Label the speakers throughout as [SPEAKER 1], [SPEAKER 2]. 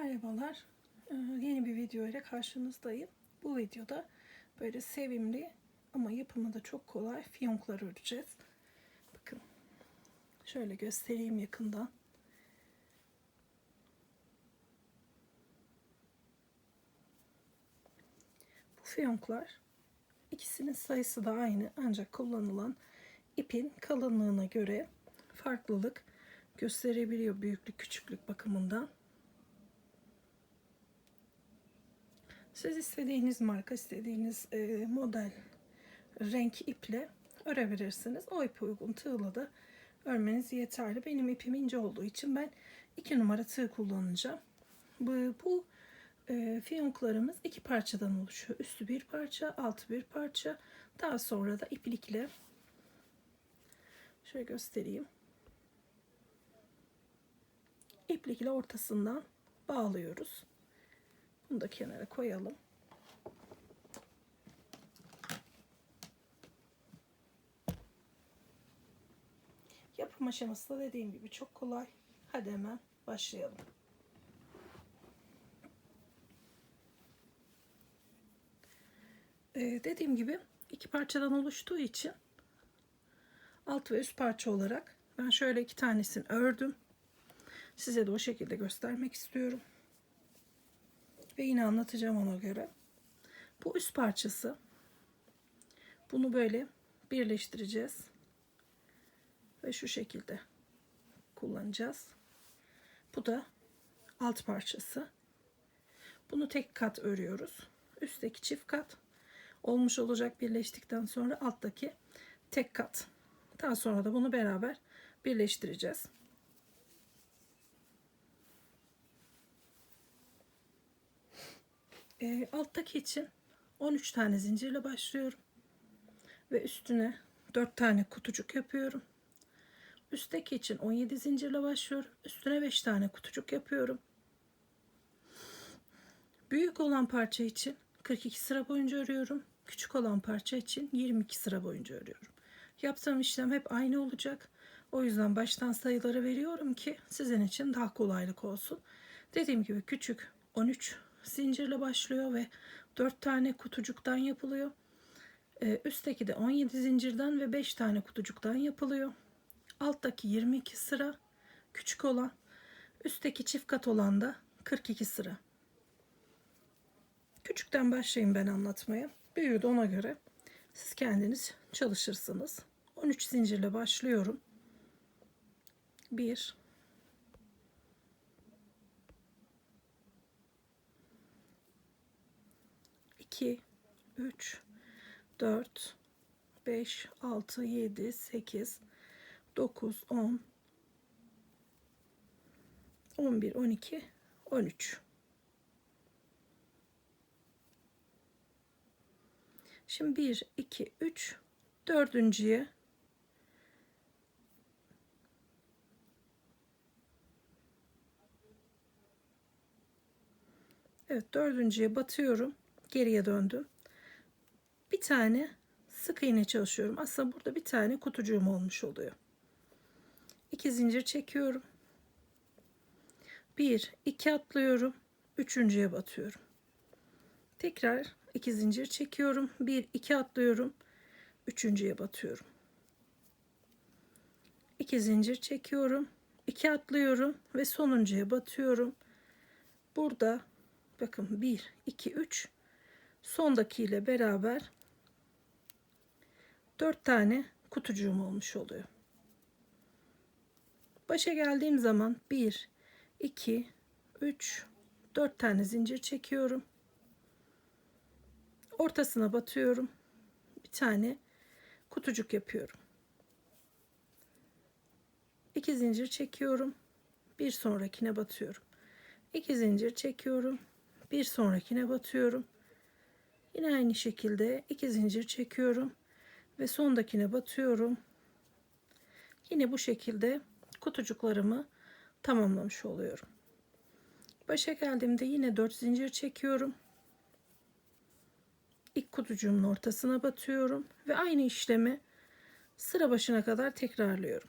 [SPEAKER 1] Merhabalar. Ee, Yeni bir video ile karşınızdayım. Bu videoda böyle sevimli ama yapımı da çok kolay fiyonklar öreceğiz. Bakın. Şöyle göstereyim yakından. Bu fiyonklar ikisinin sayısı da aynı ancak kullanılan ipin kalınlığına göre farklılık gösterebiliyor büyüklük küçüklük bakımından. Siz istediğiniz marka, istediğiniz e, model, renk iple örebilirsiniz. O ipe uygun tığla da örmeniz yeterli. Benim ipim ince olduğu için ben iki numara tığ kullanacağım. Bu, bu e, fiyonklarımız iki parçadan oluşuyor. Üstü bir parça, altı bir parça. Daha sonra da iplikle şöyle göstereyim. İplikle ortasından bağlıyoruz. Bunu da kenara koyalım. Yapım aşaması da dediğim gibi çok kolay. Hadi hemen başlayalım. Ee, dediğim gibi iki parçadan oluştuğu için alt ve üst parça olarak ben şöyle iki tanesini ördüm. Size de o şekilde göstermek istiyorum. Ve yine anlatacağım ona göre. Bu üst parçası. Bunu böyle birleştireceğiz. Ve şu şekilde kullanacağız. Bu da alt parçası. Bunu tek kat örüyoruz. Üstteki çift kat olmuş olacak birleştikten sonra alttaki tek kat. Daha sonra da bunu beraber birleştireceğiz. E, alttaki için 13 tane zincirle başlıyorum. Ve üstüne 4 tane kutucuk yapıyorum. Üstteki için 17 zincirle başlıyorum. Üstüne 5 tane kutucuk yapıyorum. Büyük olan parça için 42 sıra boyunca örüyorum. Küçük olan parça için 22 sıra boyunca örüyorum. Yaptığım işlem hep aynı olacak. O yüzden baştan sayıları veriyorum ki sizin için daha kolaylık olsun. Dediğim gibi küçük 13 zincirle başlıyor ve 4 tane kutucuktan yapılıyor. Ee, üstteki de 17 zincirden ve 5 tane kutucuktan yapılıyor. Alttaki 22 sıra küçük olan, üstteki çift kat olan da 42 sıra. Küçükten başlayayım ben anlatmaya. Büyüğü de ona göre siz kendiniz çalışırsınız. 13 zincirle başlıyorum. 1 2 3 4 5 6 7 8 9 10 11 12 13 Şimdi 1 2 3 dördüncüye Evet dördüncüye batıyorum geriye döndüm. Bir tane sık iğne çalışıyorum. Aslında burada bir tane kutucuğum olmuş oluyor. İki zincir çekiyorum. Bir, iki atlıyorum. Üçüncüye batıyorum. Tekrar iki zincir çekiyorum. Bir, iki atlıyorum. Üçüncüye batıyorum. İki zincir çekiyorum. iki atlıyorum ve sonuncuya batıyorum. Burada bakın bir, iki, üç sondaki ile beraber 4 tane kutucuğum olmuş oluyor. Başa geldiğim zaman 1 2 3 4 tane zincir çekiyorum. Ortasına batıyorum. Bir tane kutucuk yapıyorum. 2 zincir çekiyorum. Bir sonrakine batıyorum. 2 zincir çekiyorum. Bir sonrakine batıyorum. Yine aynı şekilde iki zincir çekiyorum ve sondakine batıyorum. Yine bu şekilde kutucuklarımı tamamlamış oluyorum. Başa geldiğimde yine 4 zincir çekiyorum. İlk kutucuğumun ortasına batıyorum ve aynı işlemi sıra başına kadar tekrarlıyorum.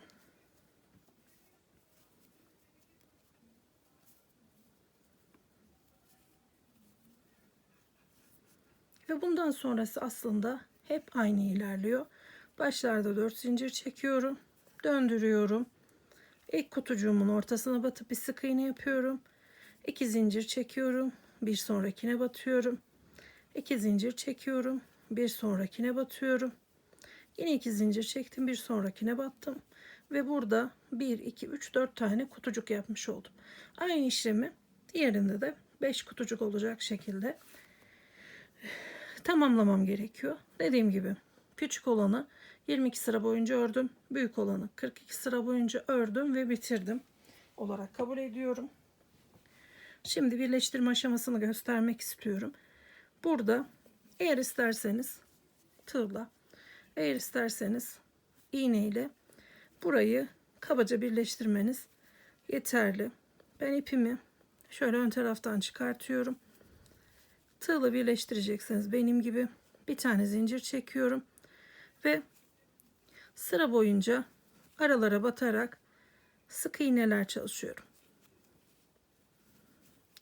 [SPEAKER 1] Ve bundan sonrası aslında hep aynı ilerliyor. Başlarda 4 zincir çekiyorum. Döndürüyorum. İlk kutucuğumun ortasına batıp bir sık iğne yapıyorum. 2 zincir çekiyorum. Bir sonrakine batıyorum. 2 zincir çekiyorum. Bir sonrakine batıyorum. Yine 2 zincir çektim. Bir sonrakine battım. Ve burada 1, 2, 3, 4 tane kutucuk yapmış oldum. Aynı işlemi diğerinde de 5 kutucuk olacak şekilde tamamlamam gerekiyor. Dediğim gibi küçük olanı 22 sıra boyunca ördüm. Büyük olanı 42 sıra boyunca ördüm ve bitirdim olarak kabul ediyorum. Şimdi birleştirme aşamasını göstermek istiyorum. Burada eğer isterseniz tığla, eğer isterseniz iğneyle burayı kabaca birleştirmeniz yeterli. Ben ipimi şöyle ön taraftan çıkartıyorum. Tığla birleştireceksiniz benim gibi bir tane zincir çekiyorum ve sıra boyunca aralara batarak sık iğneler çalışıyorum.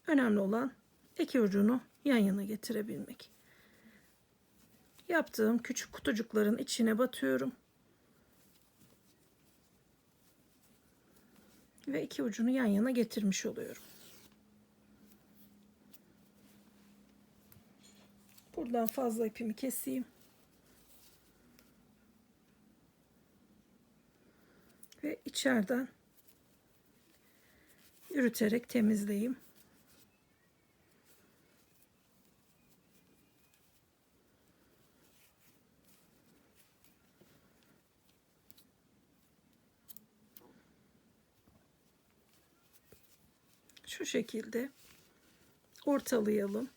[SPEAKER 1] Önemli olan iki ucunu yan yana getirebilmek. Yaptığım küçük kutucukların içine batıyorum. Ve iki ucunu yan yana getirmiş oluyorum. Buradan fazla ipimi keseyim. Ve içeriden yürüterek temizleyeyim. Şu şekilde ortalayalım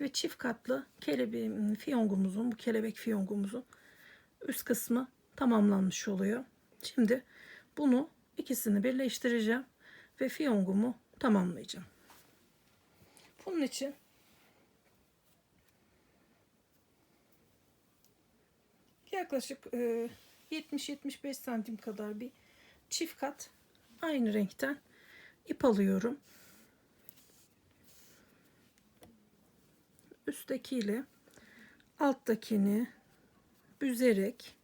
[SPEAKER 1] ve çift katlı kelebeğin fiyongumuzun bu kelebek fiyongumuzun üst kısmı tamamlanmış oluyor. Şimdi bunu ikisini birleştireceğim ve fiyongumu tamamlayacağım. Bunun için yaklaşık 70-75 santim kadar bir çift kat aynı renkten ip alıyorum. Üsttekiyle alttakini büzerek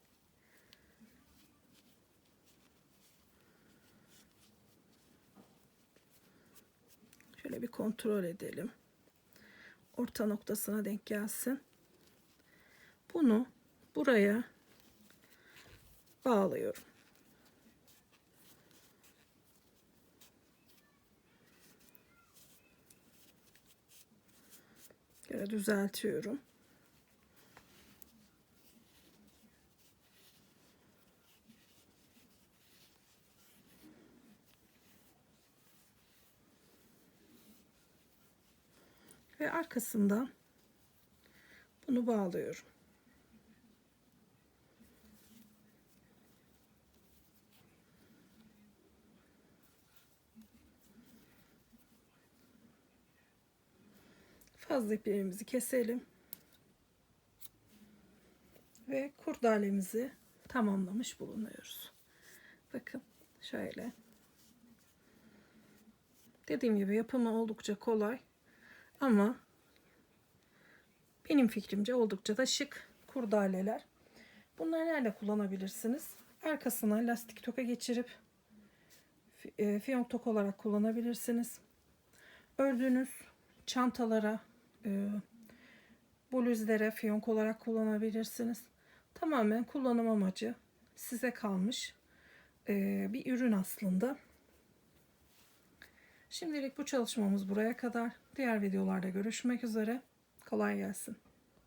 [SPEAKER 1] şöyle bir kontrol edelim. Orta noktasına denk gelsin. Bunu buraya bağlıyorum. Şöyle düzeltiyorum. Ve arkasında bunu bağlıyorum. Fazla iplerimizi keselim. Ve kurdalemizi tamamlamış bulunuyoruz. Bakın şöyle. Dediğim gibi yapımı oldukça kolay. Ama benim fikrimce oldukça da şık kurdaleler. Bunları nerede kullanabilirsiniz? Arkasına lastik toka geçirip e, fiyonk tok olarak kullanabilirsiniz. Ördüğünüz çantalara e, bluzlere fiyonk olarak kullanabilirsiniz. Tamamen kullanım amacı size kalmış e, bir ürün aslında. Şimdilik bu çalışmamız buraya kadar. Diğer videolarda görüşmek üzere. Kolay gelsin.